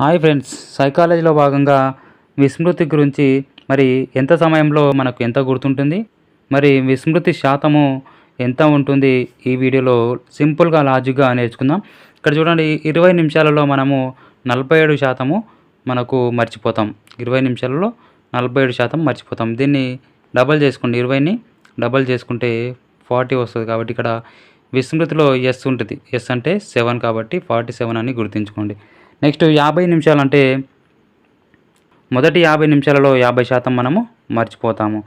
Hi friends సైకాలజీలో భాగంగా విస్మృతి గురించి మరి ఎంత సమయంలో మనకు ఎంత గుర్తుంటుంది? మరి విస్మృతి శాతము ఎంత ఉంటుంది? ఈ వీడియోలో సింపుల్గా లాజిక్గా నేర్చుకుందాం. ఇక్కడ చూడండి ఇరవై నిమిషాలలో మనము నలభై ఏడు శాతము మనకు మర్చిపోతాం. ఇరవై నిమిషాలలో నలభై ఏడు శాతం మర్చిపోతాం. దీన్ని డబల్ చేసుకోండి ఇరవైని డబల్ చేసుకుంటే ఫార్టీ వస్తుంది. కాబట్టి ఇక్కడ విస్మృతిలో ఎస్ ఉంటుంది. ఎస్ అంటే సెవెన్ కాబట్టి ఫార్టీ సెవెన్ అని గుర్తుంచుకోండి. నెక్స్ట్ యాభై నిమిషాలు అంటే మొదటి యాభై నిమిషాలలో యాభై శాతం మనము మర్చిపోతాము.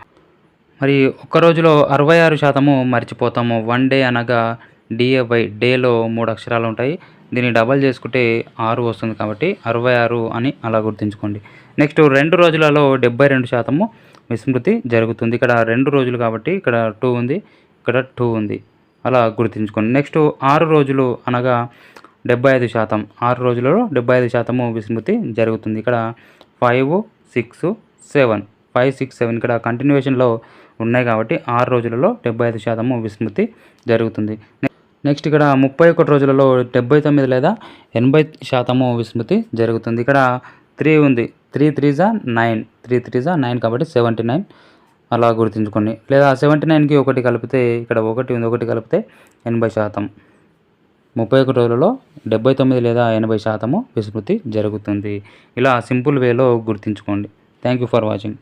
మరి ఒక్క రోజులో అరవై ఆరు శాతము మర్చిపోతాము. వన్ డే అనగా డిఏవై డేలో మూడు అక్షరాలు ఉంటాయి. దీన్ని డబల్ చేసుకుంటే ఆరు వస్తుంది కాబట్టి అరవై ఆరు అని అలా గుర్తుంచుకోండి. నెక్స్ట్ రెండు రోజులలో డెబ్బై రెండు శాతము విస్మృతి జరుగుతుంది. ఇక్కడ రెండు రోజులు కాబట్టి ఇక్కడ టూ ఉంది ఇక్కడ టూ ఉంది. అలా గుర్తుంచుకోండి. నెక్స్ట్ ఆరు రోజులు అనగా డెబ్బై ఐదు శాతం. ఆరు రోజులలో డెబ్బై ఐదు శాతము విస్మృతి జరుగుతుంది. ఇక్కడ five six seven. Five six seven ఇక్కడ కంటిన్యూషన్లో ఉన్నాయి కాబట్టి ఆరు రోజులలో డెబ్బై ఐదు శాతము విస్మృతి జరుగుతుంది. నెక్స్ట్ ఇక్కడ ముప్పై ఒకటి రోజులలో డెబ్బై తొమ్మిది లేదా ఎనభై శాతము విస్మృతి జరుగుతుంది. ఇక్కడ త్రీ ఉంది. త్రీ త్రీజా నైన్. త్రీ త్రీజా నైన్ కాబట్టి సెవెంటీ నైన్. అలా గుర్తుంచుకోండి. లేదా సెవెంటీ నైన్కి ఒకటి కలిపితే ఇక్కడ ఒకటి ఉంది. ఒకటి కలిపితే ఎనభై శాతం. ముప్పై ఒకటి రోజులలో డెబ్బై తొమ్మిది లేదా ఎనభై శాతము విస్మృతి జరుగుతుంది. ఇలా సింపుల్ వేలో గుర్తుంచుకోండి. Thank you for watching